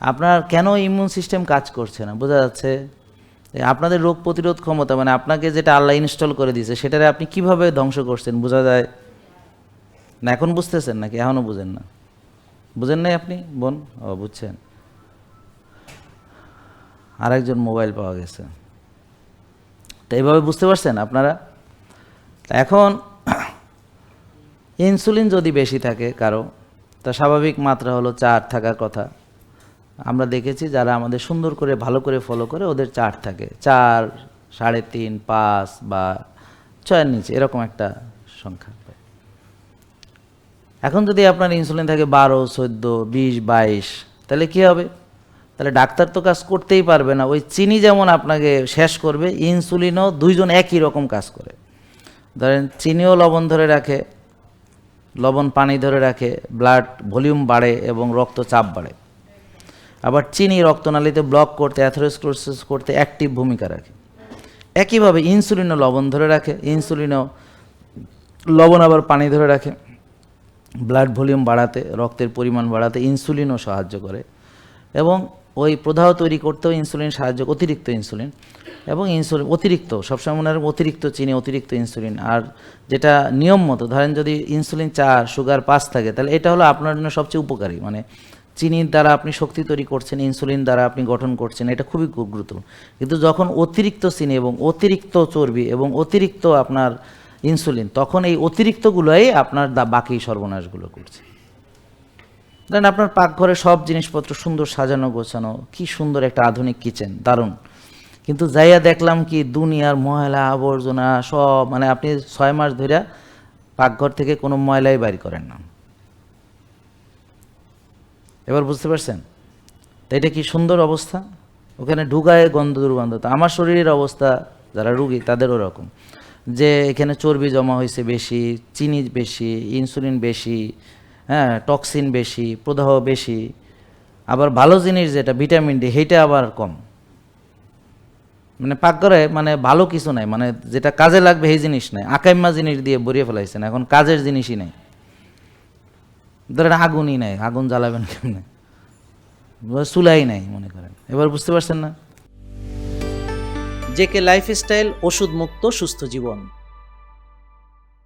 আপনার কেন immune system কাজ করছে না? বোঝা যাচ্ছে? আপনাদের রোগ প্রতিরোধ ক্ষমতা মানে আপনাকে যেটা আল্লাহ ইনস্টল করে দিয়েছে, সেটারে আপনি কীভাবে ধ্বংস করছেন? বোঝা যায়? না, এখন বুঝতেছেন নাকি? এখনও বুঝেন না। বুঝেন নাই আপনি? বোন? ও, বুঝছেন। আরেকজন মোবাইল পাওয়া গেছে। তো এইভাবে বুঝতে পারছেন আপনারা? এখন ইনসুলিন যদি বেশি থাকে কারও, তা স্বাভাবিক মাত্রা হলো চার থাকার কথা। আমরা দেখেছি যারা আমাদের সুন্দর করে, ভালো করে ফলো করে, ওদের চার থাকে। চার, সাড়ে তিন, পাঁচ বা ছয়ের নিচে, এরকম একটা সংখ্যা। এখন যদি আপনার ইনসুলিন থাকে বারো, চোদ্দ, বিশ, বাইশ, তাহলে কী হবে? তাহলে ডাক্তার তো কাজ করতেই পারবে না। ওই চিনি যেমন আপনাকে শেষ করবে ইনসুলিনও দুইজন একই রকম কাজ করে। ধরেন চিনিও লবণ ধরে রাখে, লবণ পানি ধরে রাখে ব্লাড ভলিউম বাড়ে এবং রক্তচাপ বাড়ে। আবার চিনি রক্তনালীতে ব্লক করতে অ্যাথেরোস্ক্লোরোসিস করতে অ্যাক্টিভ ভূমিকা রাখে। একইভাবে ইনসুলিনও লবণ ধরে রাখে। ইনসুলিনও লবণ আবার পানি ধরে রাখে। ব্লাড ভলিউম বাড়াতে, রক্তের পরিমাণ বাড়াতে ইনসুলিনও সাহায্য করে। এবং ওই প্রদাহ তৈরি করতেও ইনসুলিন সাহায্য, অতিরিক্ত ইনসুলিন এবং ইনসুলিন অতিরিক্ত, সবসময় মনে রাখবেন অতিরিক্ত চিনি, অতিরিক্ত ইনসুলিন আর যেটা নিয়ম মতো, ধরেন যদি ইনসুলিন চার সুগার পাঁচ থাকে, তাহলে এটা হলো আপনার জন্য সবচেয়ে উপকারী। মানে চিনির দ্বারা আপনি শক্তি তৈরি করছেন, ইনসুলিন দ্বারা আপনি গঠন করছেন, এটা খুবই গুরুত্বপূর্ণ। কিন্তু যখন অতিরিক্ত চিনি এবং অতিরিক্ত চর্বি এবং অতিরিক্ত আপনার ইনসুলিন, তখন এই অতিরিক্তগুলোই আপনার দা বাকি সর্বনাশগুলো করছে। ধরেন আপনার পাকঘরে সব জিনিসপত্র সুন্দর সাজানো, গোছানো, কি সুন্দর একটা আধুনিক কিচেন, দারুণ। কিন্তু যাইয়া দেখলাম কি দুনিয়ার ময়লা আবর্জনা সব মানে আপনি ছয় মাস ধরে পাকঘর থেকে কোনো ময়লাই বাইর করেন না। এবার বুঝতে পারছেন? তো এটা কি সুন্দর অবস্থা? ওখানে ঢুকায় গন্ধ দুর্গন্ধ। তো আমার শরীরের অবস্থা, যারা রুগী, তাদের ওরকম। যে এখানে চর্বি জমা হয়েছে বেশি, চিনি বেশি ইনসুলিন বেশি হ্যাঁ টক্সিন বেশি, প্রদাহ বেশি। আবার ভালো জিনিস যেটা ভিটামিন ডি সেইটা আবার কম। মানে পাকঘরে মানে ভালো কিছু নাই। মানে যেটা কাজে লাগবে সেই জিনিস নাই। আকাইম্মা জিনিস দিয়ে ভরিয়ে ফেলাইছেন। এখন কাজের জিনিসই নেই। ধরেন আগুনই নাই, আগুন জ্বালাবেন কেমনে? চুলাই নাই, মনে করেন। এবার বুঝতে পারছেন না? জেকে লাইফস্টাইল ওষুধ মুক্ত সুস্থ জীবন।